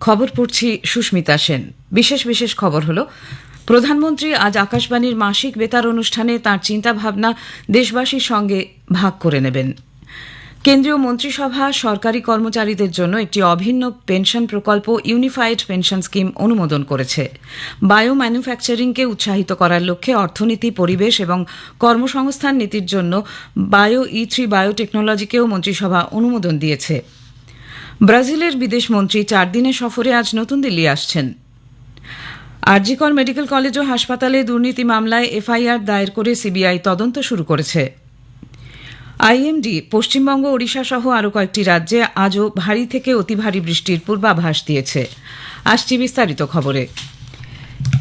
খবর পড়ছি সুস্মিতা সেন। বিশেষ বিশেষ খবর হলো, প্রধানমন্ত্রী আজ আকাশবাণীর মাসিক বেতার অনুষ্ঠানে তার চিন্তাভাবনা দেশবাসীর সঙ্গে ভাগ করে নেবেন। কেন্দ্রীয় মন্ত্রিসভা সরকারি কর্মচারীদের জন্য একটি অভিন্ন পেনশন প্রকল্প ইউনিফাইড পেনশন স্কিম অনুমোদন করেছে। বায়ো ম্যানুফ্যাকচারিংকে উৎসাহিত করার লক্ষ্যে অর্থনীতি, পরিবেশ এবং কর্মসংস্থান নীতির জন্য বায়ো ই থ্রি বায়োটেকনোলজিকেও মন্ত্রিসভা অনুমোদন দিয়েছে। ব্রাজিলের বিদেশমন্ত্রী চার দিনের সফরে আজ নতুন দিল্লি আসছেন। আরজিকর মেডিকেল কলেজ ও হাসপাতালে দুর্নীতি মামলায় এফআইআর দায়ের করে সিবিআই তদন্ত শুরু করেছে। আইএমডি, পশ্চিমবঙ্গ, ওড়িশা সহ আরও কয়েকটি রাজ্যে আজও ভারী থেকে অতি ভারী বৃষ্টির পূর্বাভাস দিয়েছে। আসছি বিস্তারিত খবরে।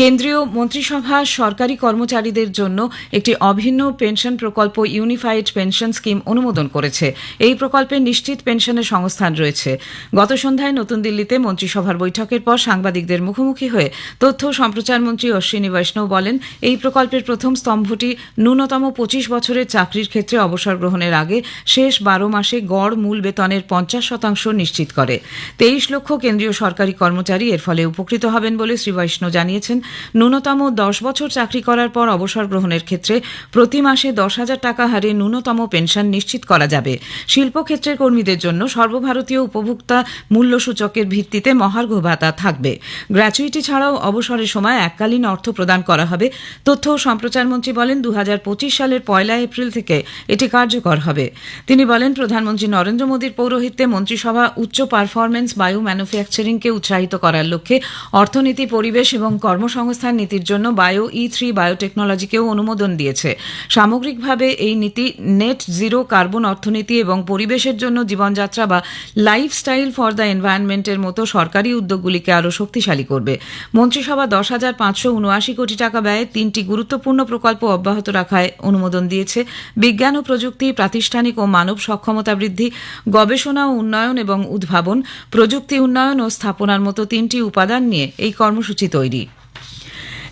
কেন্দ্রীয় মন্ত্রিসভা সরকারি কর্মচারীদের জন্য একটি অভিন্ন পেনশন প্রকল্প ইউনিফাইড পেনশন স্কিম অনুমোদন করেছে। এই প্রকল্পে নিশ্চিত পেনশনের সংস্থান রয়েছে। গত সন্ধ্যায় নতুন দিল্লিতে মন্ত্রিসভার বৈঠকের পর সাংবাদিকদের মুখোমুখি হয়ে তথ্য সম্প্রচার মন্ত্রী অশ্বিনী বৈষ্ণব বলেন, এই প্রকল্পের প্রথম স্তম্ভটি ন্যূনতম পঁচিশ বছরের চাকরির ক্ষেত্রে অবসর গ্রহণের আগে শেষ বারো মাসে গড় মূল বেতনের পঞ্চাশ শতাংশ নিশ্চিত করে। তেইশ লক্ষ কেন্দ্রীয় সরকারি কর্মচারী এর ফলে উপকৃত হবেন বলে শ্রী বৈষ্ণব জানিয়েছেন। ন্যূনতম দশ বছর চাকরি করার পর অবসর গ্রহণের ক্ষেত্রে প্রতি মাসে দশ হাজার টাকা হারে ন্যূনতম পেনশন নিশ্চিত করা যাবে। শিল্পক্ষেত্রের কর্মীদের জন্য সর্বভারতীয় উপভোক্তা মূল্য সূচকের ভিত্তিতে মহার্ঘ ভাতা থাকবে। গ্র্যাচুইটি ছাড়াও অবসরের সময় এককালীন অর্থ প্রদান করা হবে। তথ্য ও সম্প্রচার মন্ত্রী বলেন দু হাজার পঁচিশ সালের পয়লা এপ্রিল থেকে এটি কার্যকর হবে। তিনি বলেন, প্রধানমন্ত্রী নরেন্দ্র মোদীর পৌরোহিত্যে মন্ত্রিসভা উচ্চ পারফরমেন্স বায়ো ম্যানুফ্যাকচারিংকে উৎসাহিত করার লক্ষ্যে অর্থনীতি, পরিবেশ এবং কর্মসংস্থান নীতির জন্য বায়ো ই থ্রি বায়োটেকনোলজিকেও অনুমোদন দিয়েছে। সামগ্রিকভাবে এই নীতি নেট জিরো কার্বন অর্থনীতি এবং পরিবেশের জন্য জীবনযাত্রা বা লাইফস্টাইল ফর দ্য এনভায়রনমেন্টের মতো সরকারি উদ্যোগগুলিকে আরও শক্তিশালী করবে। মন্ত্রিসভা দশ হাজার পাঁচশো উনআশি কোটি টাকা ব্যয়ে তিনটি গুরুত্বপূর্ণ প্রকল্প অব্যাহত রাখায় অনুমোদন দিয়েছে। বিজ্ঞান ও প্রযুক্তি, প্রাতিষ্ঠানিক ও মানব সক্ষমতা বৃদ্ধি, গবেষণা ও উন্নয়ন এবং উদ্ভাবন, প্রযুক্তি উন্নয়ন ও স্থাপনার মতো তিনটি উপাদান নিয়ে এই কর্মসূচি তৈরি।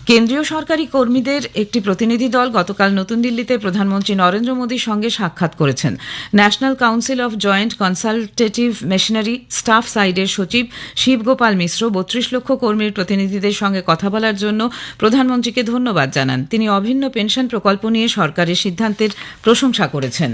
কেন্দ্রীয় সরকারি কর্মীদের একটি প্রতিনিধি দল গতকাল নতুন দিল্লিতে প্রধানমন্ত্রী নরেন্দ্র মোদীর সঙ্গে সাক্ষাৎ করেছেন। National council of joint consultative machinery staff সাইডের সচিব শিবগোপাল মিশ্র বত্রিশ লক্ষ কর্মীর প্রতিনিধিদের সঙ্গে কথা বলার জন্য প্রধানমন্ত্রীকে ধন্যবাদ জানান। তিনি অভিন্ন পেনশন প্রকল্প নিয়ে সরকারের সিদ্ধান্তের প্রশংসা করেছেন।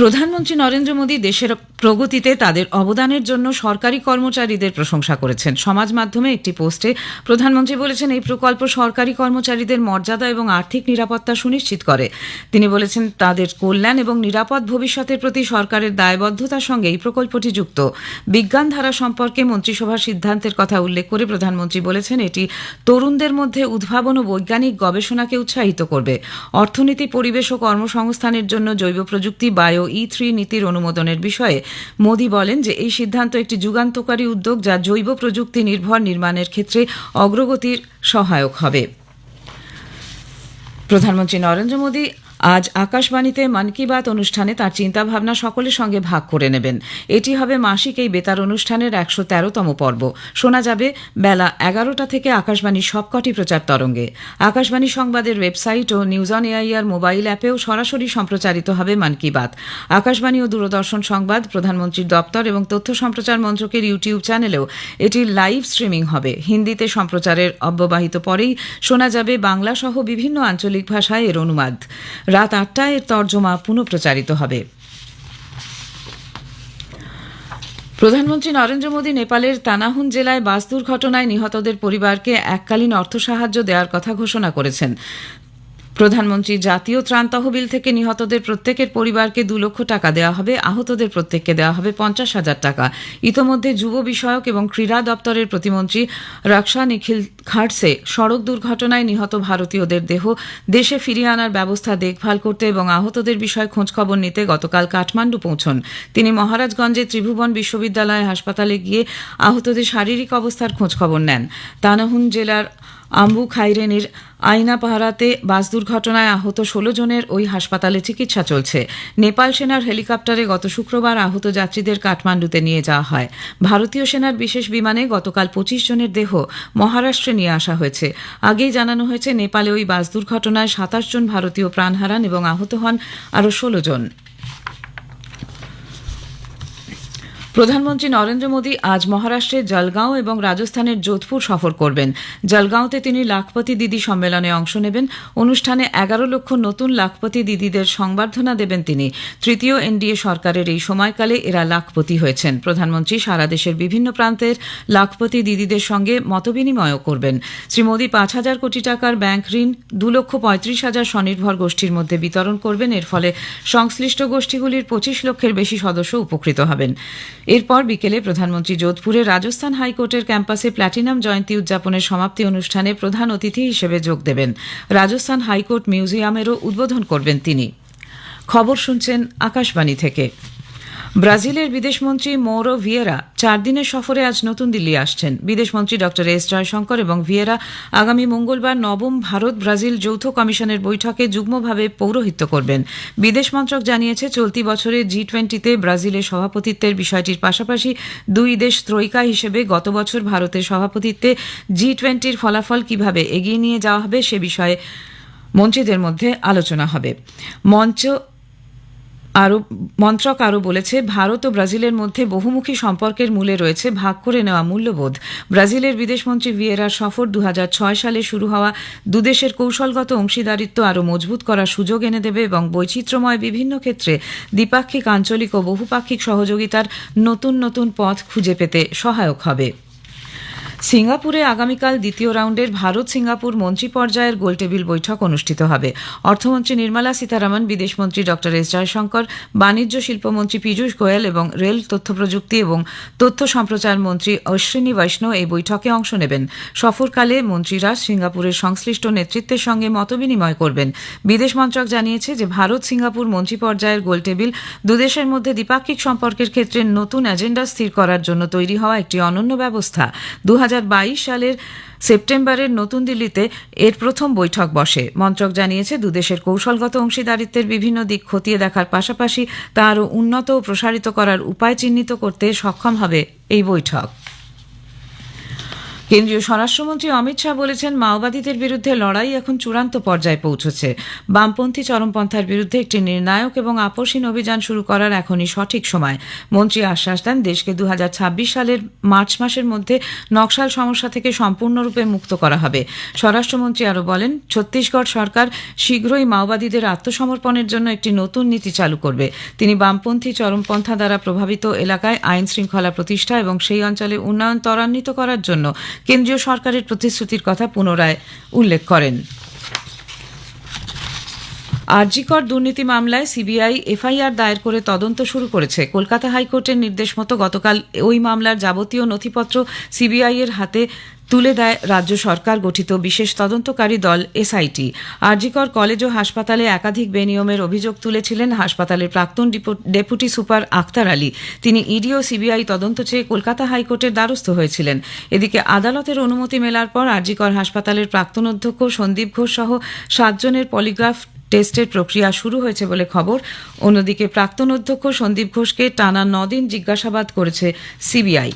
প্রধানমন্ত্রী নরেন্দ্র মোদী দেশের প্রগতিতে তাদের অবদানের জন্য সরকারি কর্মচারীদের প্রশংসা করেছেন। সমাজ মাধ্যমে একটি পোস্টে প্রধানমন্ত্রী বলেছেন, এই প্রকল্প সরকারি কর্মচারীদের মর্যাদা এবং আর্থিক নিরাপত্তা সুনিশ্চিত করে। তিনি বলেছেন, তাদের কল্যাণ এবং নিরাপদ ভবিষ্যতের প্রতি সরকারের দায়বদ্ধতার সঙ্গে এই প্রকল্পটি যুক্ত। বিজ্ঞান ধারা সম্পর্কে মন্ত্রিসভার সিদ্ধান্তের কথা উল্লেখ করে প্রধানমন্ত্রী বলেছেন, এটি তরুণদের মধ্যে উদ্ভাবন ও বৈজ্ঞানিক গবেষণাকে উৎসাহিত করবে। অর্থনীতি, পরিবেশ ও কর্মসংস্থানের জন্য জৈব প্রযুক্তি, বায়ো ই থ্রি নীতির অনুমোদনের বিষয়ে মোদি বলেন যে এই সিদ্ধান্ত একটি যুগান্তকারী উদ্যোগ যা জৈব প্রযুক্তি নির্ভর নির্মাণের ক্ষেত্রে অগ্রগতির সহায়ক হবে। প্রধানমন্ত্রী নরেন্দ্র মোদী আজ আকাশবাণীতে মন কি বাত অনুষ্ঠানে তার চিন্তাভাবনা সকলের সঙ্গে ভাগ করে নেবেন। এটি হবে মাসিক এই বেতার অনুষ্ঠানের একশো তেরোতম পর্ব। শোনা যাবে বেলা এগারোটা থেকে আকাশবাণীর সবকটি প্রচার তরঙ্গে। আকাশবাণী সংবাদের ওয়েবসাইট ও নিউজ অন এআইআর মোবাইল অ্যাপেও সরাসরি সম্প্রচারিত হবে মন কি বাত। আকাশবাণী ও দূরদর্শন সংবাদ, প্রধানমন্ত্রীর দপ্তর এবং তথ্য সম্প্রচার মন্ত্রকের ইউটিউব চ্যানেলেও এটির লাইভ স্ট্রিমিং হবে। হিন্দিতে সম্প্রচারের অব্যবাহিত পরেই শোনা যাবে বাংলা সহ বিভিন্ন আঞ্চলিক ভাষায় এর অনুবাদ। রাত আটটায় এর তর্জমা পুনঃপ্রচারিত হবে। প্রধানমন্ত্রী নরেন্দ্র মোদী নেপালের তানাহুন জেলায় বাস দুর্ঘটনায় নিহতদের পরিবারকে এককালীন অর্থ সাহায্য দেওয়ার কথা ঘোষণা করেছেন। প্রধানমন্ত্রী জাতীয় ত্রাণ তহবিল থেকে নিহতদের প্রত্যেকের পরিবারকে দু লক্ষ টাকা দেওয়া হবে, আহতদের প্রত্যেককে দেওয়া হবে পঞ্চাশ হাজার টাকা। ইতোমধ্যে যুব বিষয়ক এবং ক্রীড়া দপ্তরের প্রতিমন্ত্রী রক্ষা নিখিল খাড়সে সড়ক দুর্ঘটনায় নিহত ভারতীয়দের দেহ দেশে ফিরিয়ে আনার ব্যবস্থা, দেখভাল করতে এবং আহতদের বিষয়ে খোঁজখবর নিতে গতকাল কাঠমান্ডু পৌঁছন। তিনি মহারাজগঞ্জে ত্রিভুবন বিশ্ববিদ্যালয় হাসপাতালে গিয়ে আহতদের শারীরিক অবস্থার খোঁজখবর নেন। তানাহুন জেলার আম্বু খাইরেনির আইনাপাহারাতে বাস দুর্ঘটনায় আহত ষোলো জনের ওই হাসপাতালে চিকিৎসা চলছে। নেপাল সেনার হেলিকপ্টারে গত শুক্রবার আহত যাত্রীদের কাঠমান্ডুতে নিয়ে যাওয়া হয়। ভারতীয় সেনার বিশেষ বিমানে গতকাল পঁচিশ জনের দেহ মহারাষ্ট্রে নিয়ে আসা হয়েছে। আগেই জানানো হয়েছে, নেপালে ওই বাস দুর্ঘটনায় সাতাশ জন ভারতীয় প্রাণ হারান এবং আহত হন আরও ষোলো জন। প্রধানমন্ত্রী নরেন্দ্র মোদী আজ মহারাষ্ট্রের জলগাঁও এবং রাজস্থানের যোধপুর সফর করবেন। জলগাঁওতে তিনি লাখপতি দিদি সম্মেলনে অংশ নেবেন। অনুষ্ঠানে এগারো লক্ষ নতুন লাখপতি দিদিদের সংবর্ধনা দেবেন তিনি। তৃতীয় এনডিএ সরকারের এই সময়কালে এরা লাখপতি হয়েছেন। প্রধানমন্ত্রী সারা দেশের বিভিন্ন প্রান্তের লাখপতি দিদিদের সঙ্গে মতবিনিময়ও করবেন। শ্রী মোদী পাঁচ হাজার কোটি টাকার ব্যাংক ঋণ, দু লক্ষ পঁয়ত্রিশ হাজার স্বনির্ভর গোষ্ঠীর মধ্যে বিতরণ করবেন। এর ফলে সংশ্লিষ্ট গোষ্ঠীগুলির পঁচিশ লক্ষের বেশি সদস্য উপকৃত হবেন। এরপর বিকেলে প্রধানমন্ত্রী যোধপুরে রাজস্থান হাইকোর্টের ক্যাম্পাসে প্ল্যাটিনাম জয়ন্তী উদযাপনের সমাপ্তি অনুষ্ঠানে প্রধান অতিথি হিসেবে যোগ দেবেন। রাজস্থান হাইকোর্ট মিউজিয়ামেরও উদ্বোধন করবেন তিনি। খবর শুনছেন আকাশবাণী থেকে। ব্রাজিলের বিদেশমন্ত্রী মৌরো ভিয়েরা চার দিনের সফরে আজ নতুন দিল্লি আসছেন। বিদেশমন্ত্রী ড এস জয়শঙ্কর এবং ভিয়েরা আগামী মঙ্গলবার নবম ভারত ব্রাজিল যৌথ কমিশনের বৈঠকে যুগ্মভাবে পৌরোহিত্য করবেন। বিদেশ মন্ত্রক জানিয়েছে, চলতি বছরে জি টোয়েন্টিতে ব্রাজিলের সভাপতিত্বের বিষয়টির পাশাপাশি দুই দেশ ত্রৈকা হিসেবে গত বছর ভারতের সভাপতিত্বে জি টোয়েন্টির ফলাফল কীভাবে এগিয়ে নিয়ে যাওয়া হবে সে বিষয়ে মন্ত্রীদের মধ্যে আলোচনা হবে। মঞ্চ আরও মন্ত্রক আরও বলেছে, ভারত ও ব্রাজিলের মধ্যে বহুমুখী সম্পর্কের মূলে রয়েছে ভাগ করে নেওয়া মূল্যবোধ। ব্রাজিলের বিদেশমন্ত্রী ভিয়েরার সফর দু হাজার ছয় সালে শুরু হওয়া দুদেশের কৌশলগত অংশীদারিত্ব আরও মজবুত করার সুযোগ এনে দেবে এবং বৈচিত্র্যময় বিভিন্ন ক্ষেত্রে দ্বিপাক্ষিক, আঞ্চলিক ও বহুপাক্ষিক সহযোগিতার নতুন নতুন পথ খুঁজে পেতে সহায়ক হবে। সিঙ্গাপুরে আগামীকাল দ্বিতীয় রাউন্ডের ভারত সিঙ্গাপুর মন্ত্রী পর্যায়ের গোলটেবিল বৈঠক অনুষ্ঠিত হবে। অর্থমন্ত্রী নির্মলা সীতারামন, বিদেশমন্ত্রী ড এস জয়শঙ্কর, বাণিজ্য শিল্পমন্ত্রী পীযূষ গোয়েল এবং রেল তথ্য প্রযুক্তি এবং তথ্য সম্প্রচার মন্ত্রী অশ্বিনী বৈষ্ণব এই বৈঠকে অংশ নেবেন। সফরকালে মন্ত্রীরা সিঙ্গাপুরের সংশ্লিষ্ট নেতৃত্বের সঙ্গে মতবিনিময় করবেন। বিদেশ মন্ত্রক জানিয়েছে যে ভারত সিঙ্গাপুর মন্ত্রী পর্যায়ের গোলটেবিল দুদেশের মধ্যে দ্বিপাক্ষিক সম্পর্কের ক্ষেত্রে নতুন এজেন্ডা স্থির করার জন্য তৈরি হওয়া একটি অনন্য ব্যবস্থা। দু সালের সেপ্টেম্বরের নতুন দিল্লিতে এর প্রথম বৈঠক বসে। মন্ত্রক জানিয়েছে, দুদেশের কৌশলগত অংশীদারিত্বের বিভিন্ন দিক খতিয়ে দেখার পাশাপাশি তা আরও উন্নত ও প্রসারিত করার উপায় চিহ্নিত করতে সক্ষম হবে এই বৈঠক। কেন্দ্রীয় স্বরাষ্ট্রমন্ত্রী অমিত শাহ বলেছেন, মাওবাদীদের বিরুদ্ধে লড়াই এখন চূড়ান্ত পর্যায়ে পৌঁছেছে। বামপন্থী চরমপন্থার বিরুদ্ধে একটি নির্ণায়ক এবং আপসীন অভিযান শুরু করার এখনই সঠিক সময়। মন্ত্রী আশ্বাস দেন, দেশকে দুহাজার ছাব্বিশ সালের মার্চ মাসের মধ্যে নকশাল সমস্যা থেকে সম্পূর্ণরূপে মুক্ত করা হবে। স্বরাষ্ট্রমন্ত্রী আরও বলেন, ছত্তিশগড় সরকার শীঘ্রই মাওবাদীদের আত্মসমর্পণের জন্য একটি নতুন নীতি চালু করবে। তিনি বামপন্থী চরমপন্থা দ্বারা প্রভাবিত এলাকায় আইন শৃঙ্খলা প্রতিষ্ঠা এবং সেই অঞ্চলে উন্নয়ন ত্বরান্বিত করার জন্য কেন্দ্রীয় সরকারের প্রতিশ্রুতির কথা পুনরায় উল্লেখ করেন। আরজিকর দুর্নীতি মামলায় সিবিআই, এফআইআর দায়ের করে তদন্ত শুরু করেছে। কলকাতা হাইকোর্টের নির্দেশ মতো গতকাল ওই মামলার যাবতীয় নথিপত্র সিবিআই এর হাতে তুলে দেয় রাজ্য সরকার গঠিত বিশেষ তদন্তকারী দল এসআইটি। আরজিকর কলেজ ও হাসপাতালে একাধিক বেনিয়মের অভিযোগ তুলেছিলেন হাসপাতালের প্রাক্তন ডেপুটি সুপার আক্তার আলী। তিনি ইডি ও সিবিআই তদন্ত চেয়ে কলকাতা হাইকোর্টের দ্বারস্থ হয়েছিলেন। এদিকে আদালতের অনুমতি মেলার পর আরজিকর হাসপাতালের প্রাক্তন অধ্যক্ষ সন্দীপ ঘোষ সহ সাতজনের পলিগ্রাফ টেস্টের প্রক্রিয়া শুরু হয়েছে বলে খবর। অন্যদিকে প্রাক্তন অধ্যক্ষ সন্দীপ ঘোষকে টানা নদিন জিজ্ঞাসাবাদ করেছে সিবিআই।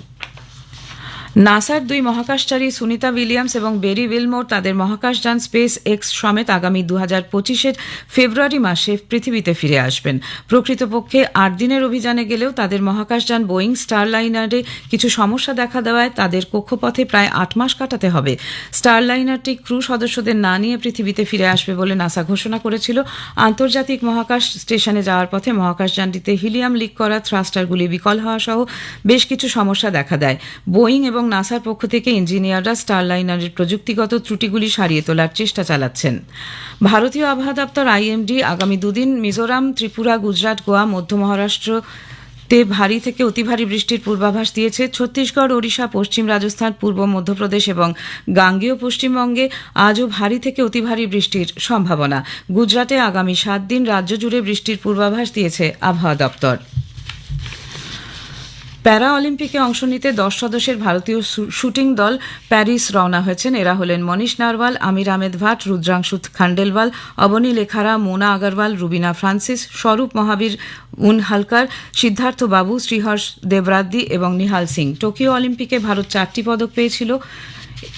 নাসার দুই মহাকাশচারী সুনিতা উইলিয়ামস এবং বেরি উইলমোর তাদের মহাকাশযান স্পেস এক্স সমেত আগামী দু হাজার পঁচিশের ফেব্রুয়ারি মাসে পৃথিবীতে ফিরে আসবেন। প্রকৃতপক্ষে আট দিনের অভিযানে গেলেও তাদের মহাকাশযান বোয়িং স্টারলাইনারে কিছু সমস্যা দেখা দেওয়ায় তাদের কক্ষপথে প্রায় আট মাস কাটাতে হবে। স্টারলাইনারটি ক্রু সদস্যদের না নিয়ে পৃথিবীতে ফিরে আসবে বলে নাসা ঘোষণা করেছিল। আন্তর্জাতিক মহাকাশ স্টেশনে যাওয়ার পথে মহাকাশযানটিতে হিলিয়াম লিক করা থ্রাস্টারগুলি বিকল হওয়া সহ বেশ কিছু সমস্যা দেখা দেয়। বোয়িং এবং এবং নাসার পক্ষ থেকে ইঞ্জিনিয়াররা স্টারলাইনারের প্রযুক্তিগত ত্রুটিগুলি সারিয়ে তোলার চেষ্টা চালাচ্ছেন। ভারতীয় আবহাওয়া দপ্তর আইএমডি আগামী দুদিন মিজোরাম, ত্রিপুরা, গুজরাট, গোয়া, মধ্য মহারাষ্ট্র তে ভারী থেকে অতি ভারী বৃষ্টির পূর্বাভাস দিয়েছে। ছত্তিশগড়, ওড়িশা, পশ্চিম রাজস্থান, পূর্ব মধ্যপ্রদেশ এবং গাঙ্গেয় পশ্চিমবঙ্গে আজও ভারী থেকে অতি ভারী বৃষ্টির সম্ভাবনা। গুজরাটে আগামী সাত দিন রাজ্য জুড়ে বৃষ্টির পূর্বাভাস দিয়েছে আবহাওয়া দপ্তর। প্যারা অলিম্পিকে অংশ নিতে দশ সদস্যের ভারতীয় শুটিং দল প্যারিস রওনা হয়েছেন। এরা হলেন মনীষ নারওয়াল, আমির আহমেদ ভাট, রুদ্রাংশু খান্ডেলওয়াল, অবনী লেখারা, মোনা আগরওয়াল, রুবিনা ফ্রান্সিস, স্বরূপ মহাবীর উনহালকার, সিদ্ধার্থ বাবু, শ্রীহর্ষ দেবরাদ্দি এবং নিহাল সিং। টোকিও অলিম্পিকে ভারত চারটি পদক পেয়েছিল।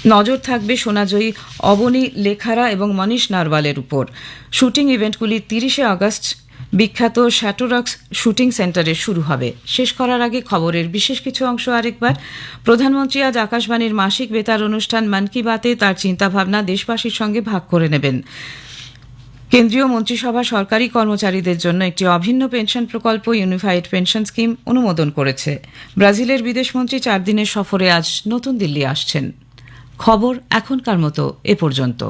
নজর থাকবে সোনাজয়ী, অবনী লেখারা এবং মনীষ নারওয়ালের উপর। শুটিং ইভেন্টগুলি তিরিশে আগস্ট বিখ্যাত শ্যাটোরক্স শুটিং সেন্টারে শুরু হবে। শেষ করার আগে খবরের বিশেষ কিছু অংশ আরেকবার। প্রধানমন্ত্রী আজ আকাশবাণীর মাসিক বেতার অনুষ্ঠান মন কি বাতে তার চিন্তাভাবনা দেশবাসীর সঙ্গে ভাগ করে নেবেন। কেন্দ্রীয় মন্ত্রিসভা সরকারি কর্মচারীদের জন্য একটি অভিন্ন পেনশন প্রকল্প ইউনিফাইড পেনশন স্কিম অনুমোদন করেছে। ব্রাজিলের বিদেশমন্ত্রী চার দিনের সফরে আজ নতুন দিল্লি আসছেন। খবর এখনকার মতো এ পর্যন্ত।